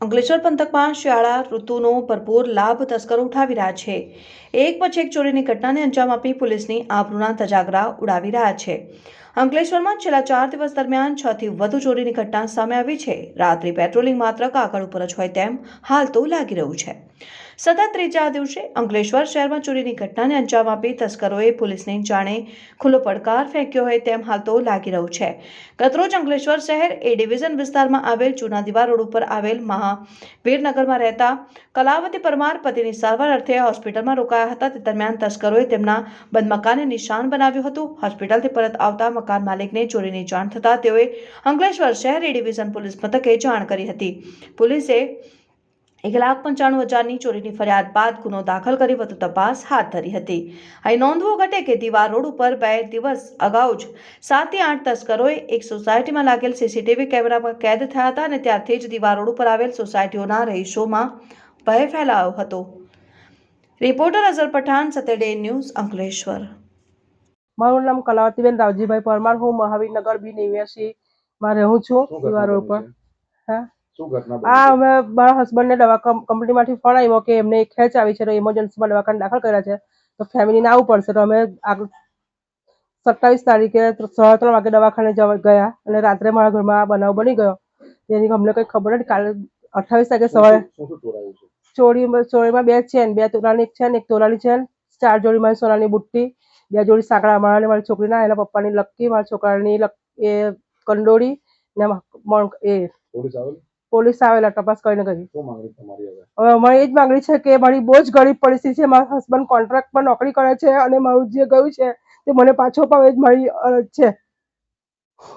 અંકલેશ્વર પંથકમાં શિયાળા ઋતુનો ભરપૂર લાભ તસ્કરો ઉઠાવી રહ્યા છે. એક પછી એક ચોરીની ઘટનાને અંજામ આપી પોલીસની આબરૂના તજાગરા ઉડાવી રહ્યા છે. અંકલેશ્વરમાં છેલ્લા ચાર દિવસ દરમિયાન છ થી વધુ ચોરીની ઘટના સામે આવી છે. રાત્રિ પેટ્રોલિંગ માત્ર કાગળ ઉપર જ હોય તેમ હાલ તો લાગી રહ્યું છે. સતત ત્રીજા દિવસે અંકલેશ્વર શહેરમાં ચોરીની ઘટનાને અંજામ આપી તસ્કરોએ પોલીસને જાણે ખુલ્લો પડકાર ફેંક્યો હોય તેમ હાલ તો લાગી રહ્યું છે. ગતરોજ અંકલેશ્વર શહેર એ ડિવિઝન વિસ્તારમાં આવેલ જૂના દિવાર રોડ ઉપર આવેલ મહાવીરનગરમાં રહેતા કલાવતી પરમાર પતિની સારવાર અર્થે હોસ્પિટલમાં રોકાયા હતા. તે દરમિયાન તસ્કરોએ તેમના બંધ મકાનને નિશાન બનાવ્યું હતું. હોસ્પિટલથી પરત આવતા મકાન માલિકને ચોરીની જાણ થતાં તેઓએ અંકલેશ્વર શહેર ડિવિઝન પોલીસ મથકે જાણ કરી હતી. પોલીસે એક લાખ પંચાણું હજારની ચોરીની ફરિયાદ બાદ ગુનો દાખલ કરી વધુ તપાસ હાથ ધરી હતી. અહીં નોંધવું ઘટે કે દિવાર રોડ ઉપર બે દિવસ અગાઉ જ સાતથી આઠ તસ્કરોએ એક સોસાયટીમાં લાગેલ સીસીટીવી કેમેરામાં કેદ થયા હતા અને ત્યારથી જ દિવાર રોડ ઉપર આવેલ સોસાયટીઓના રહીશોમાં ભય ફેલાયો હતો. રિપોર્ટર અઝર પઠાણ સતેડે ન્યૂઝ અંકલેશ્વર. મારું નામ કલાવતીબેન રાવજીભાઈ પરમાર હું મહાવીરનગર બી નેવ્યાસી માં રહું છું દિવાર દીવા રોડ પર. હા? આ? અમે મારા હસબન્ડને દવા કંપનીમાંથી ફોન આવ્યો કે એમને ખેંચ આવી છે તો ઇમરજન્સીમાં દવાખાને દાખલ કર્યા છે. તો ફેમિલીને આવવું પડશે તો અમે આગળ સત્તાવીસ તારીખે સાડા ત્રણ વાગે દવાખાને જવા ગયા અને રાત્રે મારા ઘરમાં બનાવ બની ગયો. તેની અમને કંઈ ખબર નથી કાલે અઠ્ઠાવીસ તારીખે સવારે ચોરી ચોરીમાં બે ચેન બે તોલાની એક ચેન એક તોલાની ચેન ચાર જોડી મારી સોનાની બુટ્ટી બે જોડી સાંકળા મારા અને મારી છોકરીના એના પપ્પાની લક્કી મારા છોકરાની એ કંડોળી ને એ પોલીસ આવેલી તપાસ કરીને ગઈ હવે? અમારી એ જ માંગણી છે કે મારી બહુ જ ગરીબ પરિસ્થિતિ છે મારા હસબન્ડ કોન્ટ્રાક્ટ પર નોકરી કરે છે અને મારું જે ગયું છે તે મને પાછો પાવે જ મારી અરજ છે.